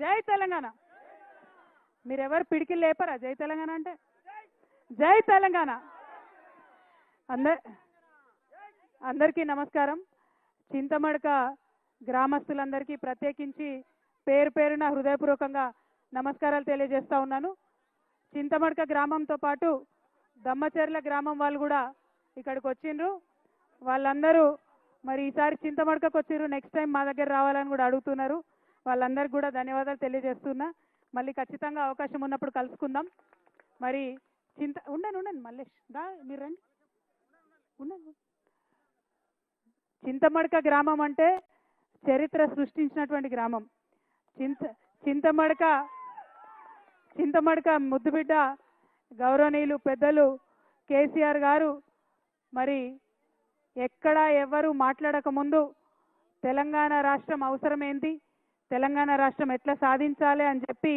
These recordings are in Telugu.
జై తెలంగాణ. మీరెవరు పిడికి లేపరా? జై తెలంగాణ అంటే? జై తెలంగాణ. అందర్ అందరికీ నమస్కారం. చింతమడక గ్రామస్తులందరికీ ప్రత్యేకించి పేరు పేరున హృదయపూర్వకంగా నమస్కారాలు తెలియజేస్తా ఉన్నాను. చింతమడక గ్రామంతో పాటు దమ్మచెర్ల గ్రామం వాళ్ళు కూడా ఇక్కడికి వచ్చిండ్రు. వాళ్ళందరూ మరి ఈసారి చింతమడకకు వచ్చిర్రు. నెక్స్ట్ టైం మా దగ్గర రావాలని కూడా అడుగుతున్నారు. వాళ్ళందరికీ కూడా ధన్యవాదాలు తెలియజేస్తున్నా. మళ్ళీ ఖచ్చితంగా అవకాశం ఉన్నప్పుడు కలుసుకుందాం. మరి చింత ఉండండి ఉండండి మల్లేష్ దా మీరు రండి. ఉండండి. చింతమడక గ్రామం అంటే చరిత్ర సృష్టించినటువంటి గ్రామం. చింత చింతమడక చింతమడక ముద్దుబిడ్డ గౌరవనీయులు పెద్దలు కేసీఆర్ గారు మరి ఎక్కడ ఎవరు మాట్లాడక ముందు తెలంగాణ రాష్ట్రం అవసరం ఏంటి తెలంగాణ రాష్ట్రం ఎట్లా సాధించాలి అని చెప్పి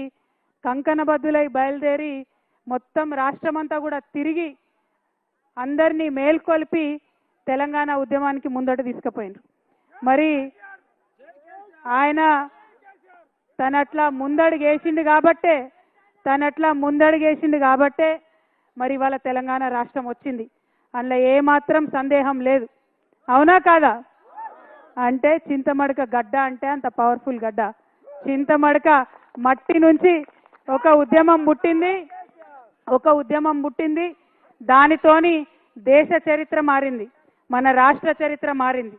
కంకణబద్దులై బయలుదేరి మొత్తం రాష్ట్రమంతా కూడా తిరిగి అందరినీ మేల్కొల్పి తెలంగాణ ఉద్యమానికి ముందట తీసుకుపోయినారు. మరి ఆయన తనట్లా ముందడుగేసిండు కాబట్టే తనట్లా ముందడుగేసిండు కాబట్టే మరి ఇవాళ తెలంగాణ రాష్ట్రం వచ్చింది. అందులో ఏమాత్రం సందేహం లేదు. అవునా కాదా? అంటే చింతమడక గడ్డ అంటే అంత పవర్ఫుల్ గడ్డ. చింతమడక మట్టి నుంచి ఒక ఉద్యమం పుట్టింది. ఒక ఉద్యమం పుట్టింది. దానితోని దేశ చరిత్ర మారింది. మన రాష్ట్ర చరిత్ర మారింది.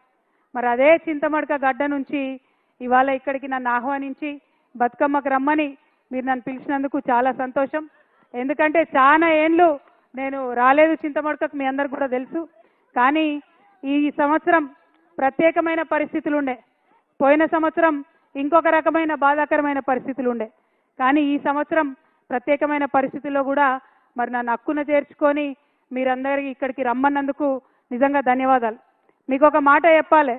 మరి అదే చింతమడక గడ్డ నుంచి ఇవాళ ఇక్కడికి నన్ను ఆహ్వానించి బతుకమ్మకు రమ్మని మీరు నన్ను పిలిచినందుకు చాలా సంతోషం. ఎందుకంటే చాలా ఏండ్లు నేను రాలేదు చింతమడకకు మీ అందరికి కూడా తెలుసు. కానీ ఈ సంవత్సరం ప్రత్యేకమైన పరిస్థితులు ఉండే పోయిన సంవత్సరం ఇంకొక రకమైన బాధాకరమైన పరిస్థితులు ఉండే కానీ ఈ సంవత్సరం ప్రత్యేకమైన పరిస్థితుల్లో కూడా మరి నన్ను హక్కున చేర్చుకొని మీరందరికీ ఇక్కడికి రమ్మన్నందుకు నిజంగా ధన్యవాదాలు. మీకు ఒక మాట చెప్పాలి.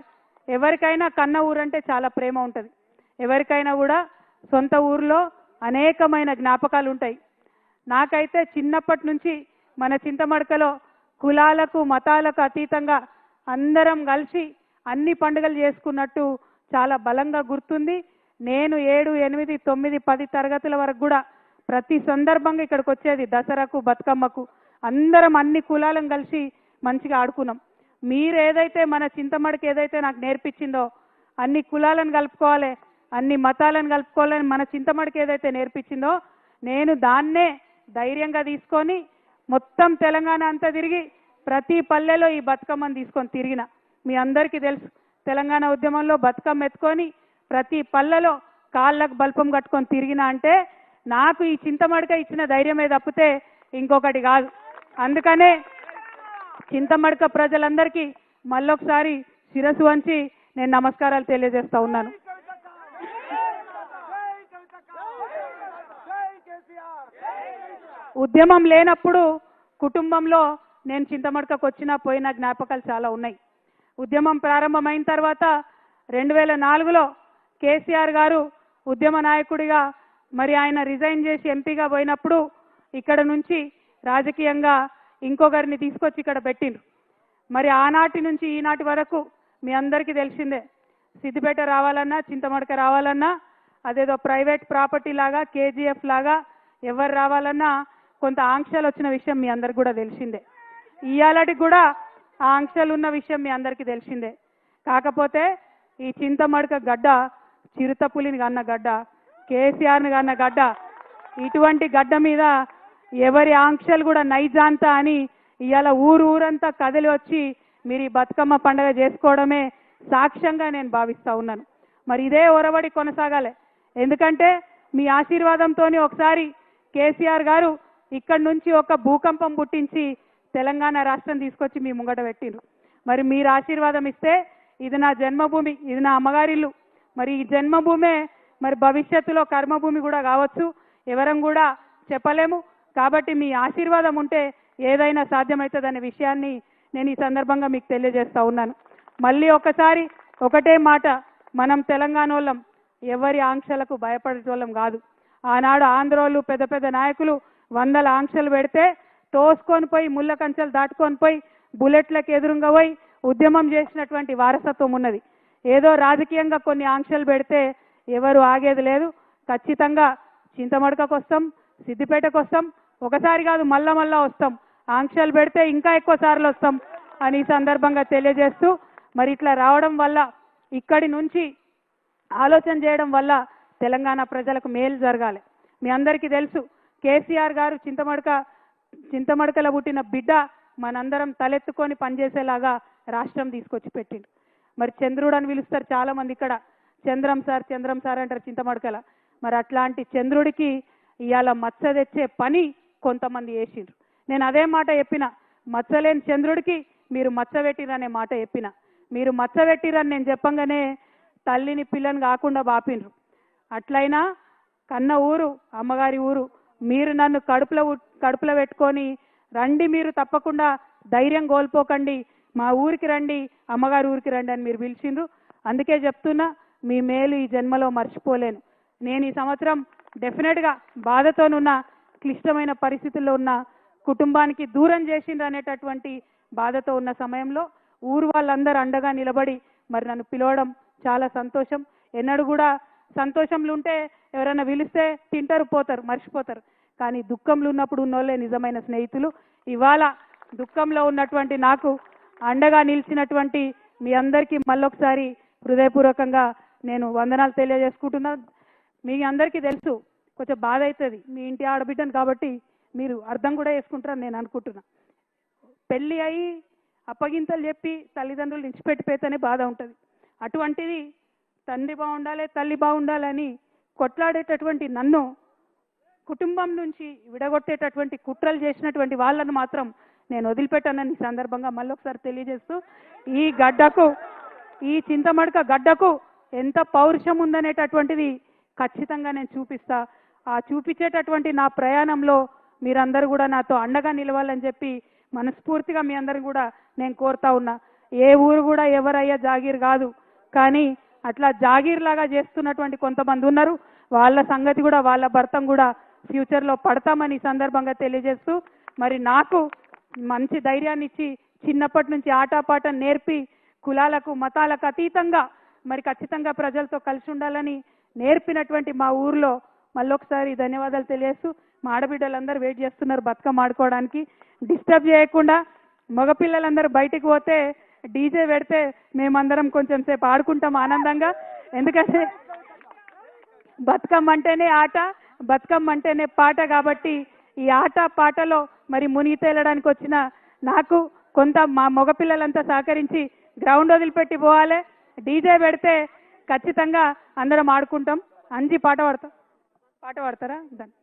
ఎవరికైనా కన్న ఊరంటే చాలా ప్రేమ ఉంటుంది. ఎవరికైనా కూడా సొంత ఊర్లో అనేకమైన జ్ఞాపకాలు ఉంటాయి. నాకైతే చిన్నప్పటి నుంచి మన చింతమడకలో కులాలకు మతాలకు అతీతంగా అందరం కలిసి అన్ని పండుగలు చేసుకున్నట్టు చాలా బలంగా గుర్తుంది. నేను ఏడు ఎనిమిది తొమ్మిది పది తరగతుల వరకు కూడా ప్రతి సందర్భంగా ఇక్కడికి వచ్చేది దసరాకు బతుకమ్మకు. అందరం అన్ని కులాలను కలిసి మంచిగా ఆడుకున్నాం. మీరు ఏదైతే మన చింతమడికి ఏదైతే నాకు నేర్పించిందో అన్ని కులాలను కలుపుకోవాలి అన్ని మతాలను కలుపుకోవాలని మన చింతమడికి ఏదైతే నేర్పించిందో నేను దాన్నే ధైర్యంగా తీసుకొని మొత్తం తెలంగాణ అంతా తిరిగి ప్రతి పల్లెలో ఈ బతుకమ్మను తీసుకొని తిరిగిన. మీ అందరికీ తెలుసు. తెలంగాణ ఉద్యమంలో బతుకమ్మ ఎత్తుకొని ప్రతి పల్లెలో కాళ్ళకు బల్పం కట్టుకొని తిరిగిన అంటే నాకు ఈ చింతమడక ఇచ్చిన ధైర్యమే తప్పితే ఇంకొకటి కాదు. అందుకనే చింతమడక ప్రజలందరికీ మళ్ళొకసారి శిరస్సు వంచి నేను నమస్కారాలు తెలియజేస్తా ఉన్నాను. ఉద్యమం లేనప్పుడు కుటుంబంలో నేను చింతమడకకు వచ్చినా పోయిన జ్ఞాపకాలు చాలా ఉన్నాయి. ఉద్యమం ప్రారంభమైన తర్వాత రెండు వేల నాలుగులో కేసీఆర్ గారు ఉద్యమ నాయకుడిగా మరి ఆయన రిజైన్ చేసి ఎంపీగా పోయినప్పుడు ఇక్కడ నుంచి రాజకీయంగా ఇంకొకరిని తీసుకొచ్చి ఇక్కడ పెట్టిండ్రు. మరి ఆనాటి నుంచి ఈనాటి వరకు మీ అందరికీ తెలిసిందే సిద్దిపేట రావాలన్నా చింతమడక రావాలన్నా అదేదో ప్రైవేట్ ప్రాపర్టీ లాగా కేజీఎఫ్ లాగా ఎవరు రావాలన్నా కొంత ఆంక్షలు వచ్చిన విషయం మీ అందరికి కూడా తెలిసిందే. ఇయాలటికి కూడా ఆ ఆంక్షలు ఉన్న విషయం మీ అందరికీ తెలిసిందే. కాకపోతే ఈ చింతమడక గడ్డ చిరుతపులిని కన్న గడ్డ కేసీఆర్ని కన్న గడ్డ ఇటువంటి గడ్డ మీద ఎవరి ఆంక్షలు కూడా నైజాంత అని ఇవాళ ఊరు ఊరంతా కదిలి వచ్చి మీరు ఈ బతుకమ్మ పండగ చేసుకోవడమే సాక్ష్యంగా నేను భావిస్తూ ఉన్నాను. మరి ఇదే ఒరవడి కొనసాగాలి. ఎందుకంటే మీ ఆశీర్వాదంతో ఒకసారి కేసీఆర్ గారు ఇక్కడి నుంచి ఒక భూకంపం పుట్టించి తెలంగాణ రాష్ట్రం తీసుకొచ్చి మీ ముంగట పెట్టిండ్రు మరి మీరు ఆశీర్వాదం ఇస్తే ఇది నా జన్మభూమి ఇది నా అమ్మగారిల్లు మరి ఈ జన్మభూమే మరి భవిష్యత్తులో కర్మభూమి కూడా కావచ్చు ఎవరం కూడా చెప్పలేము. కాబట్టి మీ ఆశీర్వాదం ఉంటే ఏదైనా సాధ్యమవుతుందనే విషయాన్ని నేను ఈ సందర్భంగా మీకు తెలియజేస్తా ఉన్నాను. మళ్ళీ ఒకసారి ఒకటే మాట మనం తెలంగాణ వాళ్ళం ఎవరి ఆంక్షలకు భయపడేటోళ్ళం కాదు. ఆనాడు ఆంధ్రోళ్ళు పెద్ద పెద్ద నాయకులు వందల ఆంక్షలు పెడితే తోసుకొని పోయి ముళ్ళ కంచెలు దాటుకొని పోయి బుల్లెట్లకు ఎదురుగా పోయి ఉద్యమం చేసినటువంటి వారసత్వం ఉన్నది. ఏదో రాజకీయంగా కొన్ని ఆంక్షలు పెడితే ఎవరు ఆగేది లేదు. ఖచ్చితంగా చింతమడకకు వస్తాం సిద్దిపేటకు వస్తాం. ఒకసారి కాదు మళ్ళా మళ్ళా వస్తాం. ఆంక్షలు పెడితే ఇంకా ఎక్కువ సార్లు వస్తాం అని ఈ సందర్భంగా తెలియజేస్తూ మరి ఇట్లా రావడం వల్ల ఇక్కడి నుంచి ఆలోచన చేయడం వల్ల తెలంగాణ ప్రజలకు మేలు జరగాలి. మీ అందరికీ తెలుసు కేసీఆర్ గారు చింతమడక చింతమడకల పుట్టిన బిడ్డ మనందరం తలెత్తుకొని పనిచేసేలాగా రాష్ట్రం తీసుకొచ్చి పెట్టిండు. మరి చంద్రుడు అని పిలుస్తారు చాలా మంది ఇక్కడ. చంద్రం సార్ చంద్రం సార్ అంటారు చింతమడకల. మరి అట్లాంటి చంద్రుడికి ఇవాళ మచ్చ తెచ్చే పని కొంతమంది వేసిండ్రు నేను అదే మాట చెప్పిన మచ్చలేని చంద్రుడికి మీరు మచ్చ పెట్టిరనే మాట చెప్పిన. మీరు మచ్చ పెట్టిరని నేను చెప్పంగానే తల్లిని పిల్లని కాకుండా బాపిండ్రు. అట్లయినా కన్న ఊరు అమ్మగారి ఊరు మీరు నన్ను కడుపులో కడుపులో పెట్టుకొని రండి మీరు తప్పకుండా ధైర్యం కోల్పోకండి. మా ఊరికి రండి అమ్మగారి ఊరికి రండి అని మీరు పిలిచిండ్రు. అందుకే చెప్తున్నా మీ మేలు ఈ జన్మలో మర్చిపోలేను. నేను ఈ సంవత్సరం డెఫినెట్గా బాధతోనున్న క్లిష్టమైన పరిస్థితుల్లో ఉన్న కుటుంబానికి దూరం చేసిండ్రు అనేటటువంటి బాధతో ఉన్న సమయంలో ఊరు వాళ్ళందరూ అండగా నిలబడి మరి నన్ను పిలవడం చాలా సంతోషం. ఎన్నడూ కూడా సంతోషంలు ఉంటే ఎవరైనా పిలిస్తే తింటారు పోతారు మర్చిపోతారు. కానీ దుఃఖంలో ఉన్నప్పుడు ఉన్నోళ్ళే నిజమైన స్నేహితులు. ఇవాళ దుఃఖంలో ఉన్నటువంటి నాకు అండగా నిలిచినటువంటి మీ అందరికీ మళ్ళొకసారి హృదయపూర్వకంగా నేను వందనాలు తెలియజేసుకుంటున్నా. మీ అందరికీ తెలుసు కొంచెం బాధ అవుతుంది మీ ఇంటి ఆడబిడ్డను కాబట్టి మీరు అర్థం కూడా చేసుకుంటారని నేను అనుకుంటున్నా. పెళ్ళి అయి అప్పగింతలు చెప్పి తల్లిదండ్రులు ఇచ్చిపెట్టిపోతేనే బాధ ఉంటుంది. అటువంటిది తండ్రి బాగుండాలి తల్లి బాగుండాలని కొట్లాడేటటువంటి నన్ను కుటుంబం నుంచి విడగొట్టేటటువంటి కుట్రలు చేసినటువంటి వాళ్ళను మాత్రం నేను వదిలిపెట్టానని ఈ సందర్భంగా మళ్ళొకసారి తెలియజేస్తూ ఈ గడ్డకు ఈ చింతమడక గడ్డకు ఎంత పౌరుషం ఉందనేటటువంటిది ఖచ్చితంగా నేను చూపిస్తా. ఆ చూపించేటటువంటి నా ప్రయాణంలో మీరందరూ కూడా నాతో అండగా నిలవాలని చెప్పి మనస్ఫూర్తిగా మీ అందరు కూడా నేను కోరుతా ఉన్నా. ఏ ఊరు కూడా ఎవరయ్యా జాగీర్ కాదు. కానీ అట్లా జాగీర్ లాగా చేస్తున్నటువంటి కొంతమంది ఉన్నారు. వాళ్ళ సంగతి కూడా వాళ్ళ భర్తం కూడా ఫ్యూచర్లో పడతామని ఈ సందర్భంగా తెలియజేస్తూ మరి నాకు మంచి ధైర్యాన్ని ఇచ్చి చిన్నప్పటి నుంచి ఆటపాట నేర్పి కులాలకు మతాలకు అతీతంగా మరి ఖచ్చితంగా ప్రజలతో కలిసి ఉండాలని నేర్పినటువంటి మా ఊర్లో మళ్ళొకసారి ధన్యవాదాలు తెలియజేస్తూ మా ఆడబిడ్డలందరూ వెయిట్ చేస్తున్నారు బతుకమ్మ ఆడుకోవడానికి. డిస్టర్బ్ చేయకుండా మగపిల్లలందరూ బయటికి పోతే డీజే పెడితే మేమందరం కొంచెం సేపు ఆడుకుంటాం ఆనందంగా. ఎందుకంటే బతుకమ్మ అంటేనే ఆట బతుకమ్మ అంటేనే పాట కాబట్టి ఈ ఆట పాటలో మరి మునిగి తేలడానికి వచ్చిన నాకు కొంత మా మగపిల్లలంతా సహకరించి గ్రౌండ్ వదిలిపెట్టి పోవాలి. డీజే పెడితే ఖచ్చితంగా అందరం ఆడుకుంటాం. అంజి పాట పాడతాం పాట పాడతారా? దాన్ని.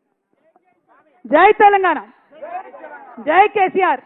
జై తెలంగాణ. జై కేసీఆర్.